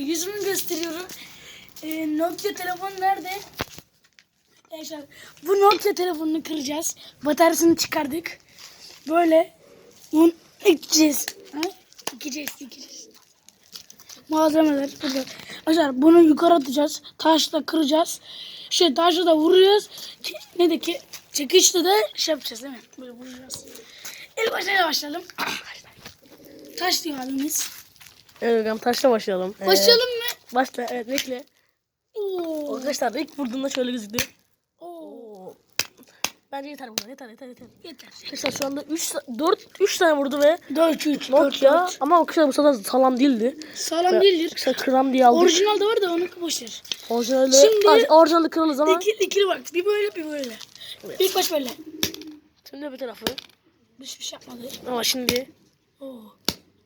Yüzümü gösteriyorum. Ee, Nokia telefon nerede? Arkadaşlar bu Nokia telefonunu kıracağız. Bataryasını çıkardık. Böyle bunu ekeceğiz. Ha? Ekeceğiz, ekeceğiz. Malzemeler burada. Arkadaşlar bunu yukarı atacağız. Taşla kıracağız. Şey taşla da vuruyoruz. Ne de ki çekiçle de şey yapacağız değil mi? Böyle vuracağız. Başlayla başlayalım. Taş diyor abimiz. Evet hocam taşla başlayalım. Ee, Başlayalım mı? Başla evet bekle. Oo. Arkadaşlar ilk vurduğunda şöyle gözüktü. Oo. Bence yeter bunlar yeter yeter yeter. Yeter. Arkadaşlar şu anda 3 4 3 tane vurdu ve 4 3 4 Nokia ama arkadaşlar bu sefer sağlam değildi. Sağlam değildir. İşte kıram diye aldık. Orijinal da var da onu boş ver. Orijinali, Şimdi- Şimdi... orijinali kırarız ama. İki, ikili bak. Bir böyle bir böyle. İlk baş böyle. Şimdi bir tarafı. Hiçbir şey yapmadı. Ama şimdi Oo.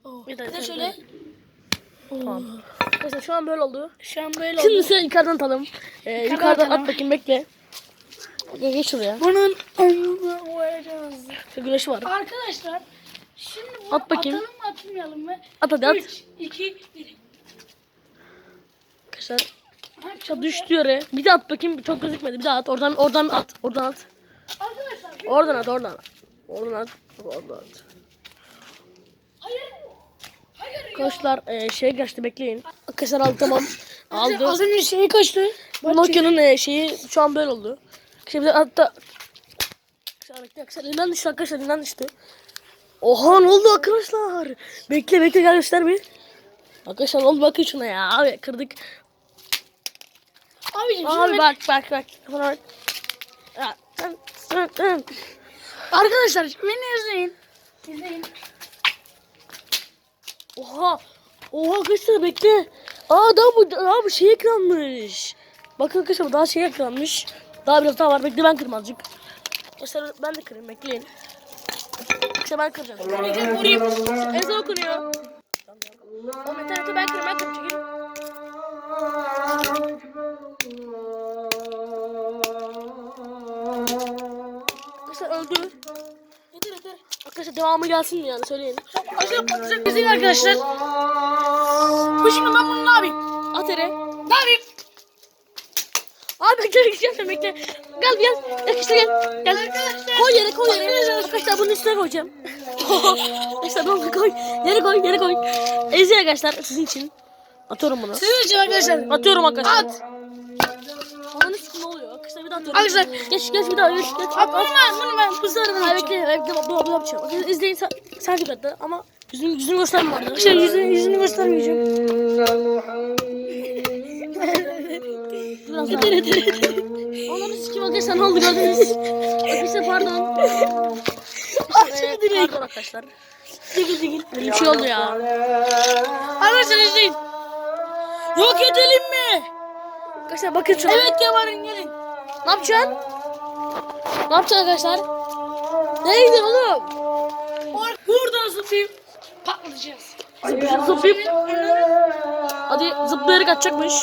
Oo. Bir Bir de bir şöyle. Tamam. Arkadaşlar şu an böyle oldu. Şu an böyle Şimdi oldu. sen yukarıdan atalım. Ee, Yukarıdan yukarıdan atalım. at bakayım bekle. Gel geç şuraya. Bunun önüne koyacağız. Şu güneşi var. Arkadaşlar şimdi bunu At bakayım. atalım mı atmayalım mı? At hadi at. 3, 2, 1. Arkadaşlar şu düştü yere. Bir de at bakayım çok gözükmedi. Bir daha at. Oradan oradan at. Oradan at. Arkadaşlar Oradan at oradan at. Oradan at. Oradan at. hayır. Arkadaşlar e, şey kaçtı bekleyin. Arkadaşlar aldı tamam. Aldı. Az önce şeyi kaçtı. Nokia'nın e, şeyi şu an böyle oldu. Şimdi hatta Arkadaşlar elinden düştü arkadaşlar elinden düştü. Oha ne oldu arkadaşlar? Bekle bekle gel göster bir. Arkadaşlar oldu bakın şuna ya. Abi kırdık. Abicim Abi şimdi bak bak bak. Bak. Arkadaşlar beni izleyin. İzleyin. Oha. Oha arkadaşlar bekle. Aa daha bu daha bu şey ekranmış. Bakın arkadaşlar daha şey ekranmış. Daha biraz daha var. Bekle ben kırayım azıcık. Arkadaşlar ben de kırayım bekleyin. İşte ben kıracağım. Bekle vurayım. Ezan okunuyor. O metalete ben kırayım ben kırayım çekil. Arkadaşlar öldü. Arkadaşlar devamı gelsin mi yani söyleyin. Arkadaşlar patlayacak izleyin arkadaşlar. Bu şimdi ben bunu ne yapayım? At. Ne yapayım? Abi bekle bekle bekle. Gel gel. Arkadaşlar gel. Gel. Koy yere koy yere. Arkadaşlar bunun üstüne koyacağım. arkadaşlar bunu koy. Yere koy yere koy. Ezi arkadaşlar sizin için. Atıyorum bunu. Sizin için arkadaşlar. Atıyorum arkadaşlar. At. Ne oluyor? Arkadaşlar. Geç geç bir daha geç geç. At bunu ben bunu ben Hayır atacağım. bekle bekle bu bu yapacağım. Arkadaşlar izleyin sen dikkatle ama yüzünü yüzünü gösterme bana. Arkadaşlar yüzünü, yüzünü göstermeyeceğim. Biraz daha. Onları sikim arkadaşlar ne oldu gördünüz. Arkadaşlar pardon. Arkadaşlar direkt. pardon arkadaşlar. Çekil çekil. Bir şey oldu ya. Arkadaşlar izleyin. Yok edelim mi? Arkadaşlar bakın şuna. Evet yavarın gelin. Ne yapacaksın? Ne yapacaksın arkadaşlar? Nereye gidiyorsun oğlum? Buradan zıplayıp patlatacağız. Zıplayıp zıplayıp. Hadi zıplayarak atacakmış.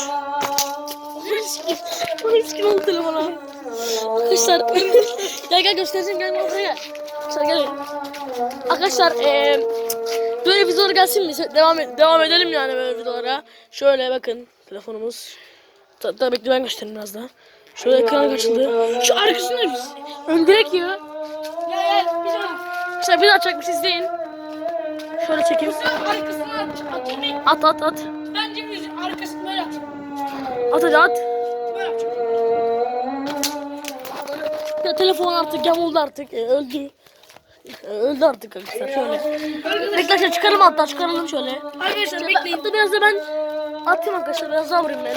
Polis gibi oldu telefona. Arkadaşlar gel gel göstereceğim gel buraya gel. Arkadaşlar gel. Arkadaşlar eee böyle videolar gelsin mi? Devam devam edelim yani böyle videolara. Şöyle bakın telefonumuz. Tabii bekle ben göstereyim biraz daha. Şöyle ekran açıldı. Şu arkasında biz. Öndirek ya. Ya ya bir daha. İşte bir daha çekmiş izleyin. Şöyle çekeyim. Arkasına at. At at at. Bence biz arkasını böyle at. At hadi at. Böyle at. Ya telefon artık yamuldu artık. e, öldü. E, öldü artık arkadaşlar şöyle. Bekle çıkarım hatta çıkaralım şöyle. Arkadaşlar bekleyin. Hatta biraz da ben atayım arkadaşlar biraz daha vurayım ben.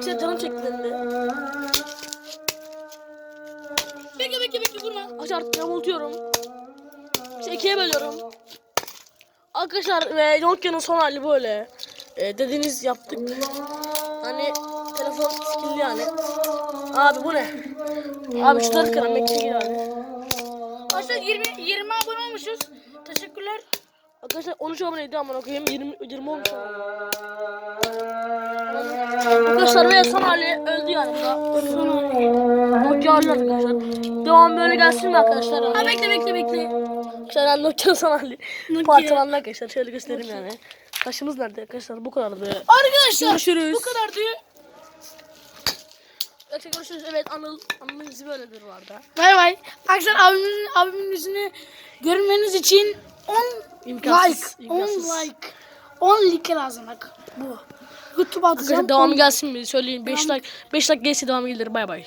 İşte canım çekti benim de. Bekle bekle bekle vurma. Aç artık yamultuyorum. İşte bölüyorum. Arkadaşlar ve Nokia'nın son hali böyle. E, dediğiniz yaptık. Hani telefon skilli yani. Abi bu ne? Abi şunları kıran bekle yani. Arkadaşlar 20 20 abone olmuşuz. Teşekkürler. Arkadaşlar 13 aboneydi ama okuyayım 20 20 olmuş. Arkadaşlar ve son hali öldü yani. Son hali. Öldü arkadaşlar. Devam böyle gelsin mi arkadaşlar? Ha bekle bekle bekle. Arkadaşlar son hali. Nokia. Parçalandı arkadaşlar. Şöyle göstereyim yani. Kaşımız nerede arkadaşlar? Bu kadardı. Arkadaşlar Görüşürüz. bu kadardı. Arkadaşlar görüşürüz. Evet Anıl. Anıl'ın yüzü böyledir arada. Bay bay. Arkadaşlar abimin, abimin yüzünü görmeniz için 10 İmkansız, like. 10 imkansız. like. 10 like lazım bak. Bu. YouTube'a atacağım. Arkadaşlar devamı 10 gelsin mi? Söyleyin. 5 like 5 like gelirse devamı gelir. Bay bay.